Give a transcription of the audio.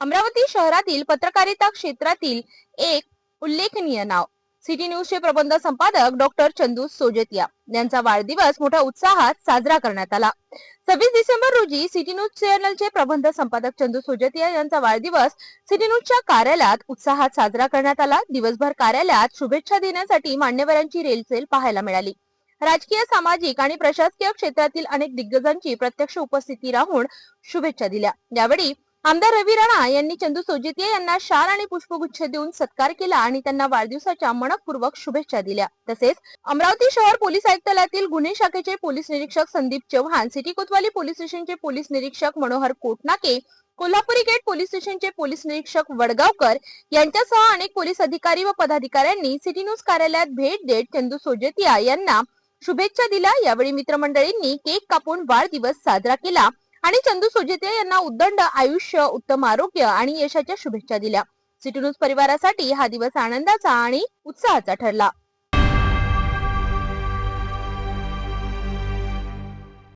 अमरावती शहरातील पत्रकारिता क्षेत्रातील एक उल्लेखनीय नाव. सिटी न्यूजचे प्रबंध संपादक डॉक्टर चंदू सोजतिया यांचा वाढदिवस मोठ्या उत्साहात साजरा करण्यात आला. सव्वीस डिसेंबर रोजी सिटी न्यूज चॅनलचे प्रबंध संपादक चंदू सोजतिया यांचा वाढदिवस सिटी न्यूजच्या कार्यालयात उत्साहात साजरा करण्यात आला. दिवसभर कार्यालयात शुभेच्छा देण्यासाठी मान्यवरांची रेलचेल पाहायला मिळाली. राजकीय सामाजिक आणि प्रशासकीय क्षेत्रातील अनेक दिग्गजांची प्रत्यक्ष उपस्थिती राहून शुभेच्छा दिल्या. यावेळी आमदार रवी राणा यांनी चंदू सोजितिया यांना शाल आणि पुष्पगुच्छ देऊन सत्कार केला आणि त्यांना वाढदिवसाच्या मनपूर्वक शुभेच्छा दिल्या. तसेच अमरावती शहर पोलीस आयुक्तालयातील गुन्हे शाखेचे पोलीस निरीक्षक संदीप चव्हाण सिटी कोतवाली पोलीस स्टेशनचे पोलीस निरीक्षक मनोहर कोटनाके कोल्हापुरी गेट पोलीस स्टेशनचे पोलीस निरीक्षक वडगावकर यांच्यासह अनेक पोलीस अधिकारी व पदाधिकाऱ्यांनी सिटी न्यूज कार्यालयात भेट देत चंदू सोजतिया यांना शुभेच्छा दिल्या. यावेळी मित्रमंडळींनी केक कापून वाढदिवस साजरा केला. आणि चंदू सुजिते यांना उद्दंड आयुष्य उत्तम आरोग्य आणि यशाच्या शुभेच्छा दिल्या. सिटी न्यूज परिवारासाठी हा दिवस आनंदाचा आणि उत्साहाचा ठरला.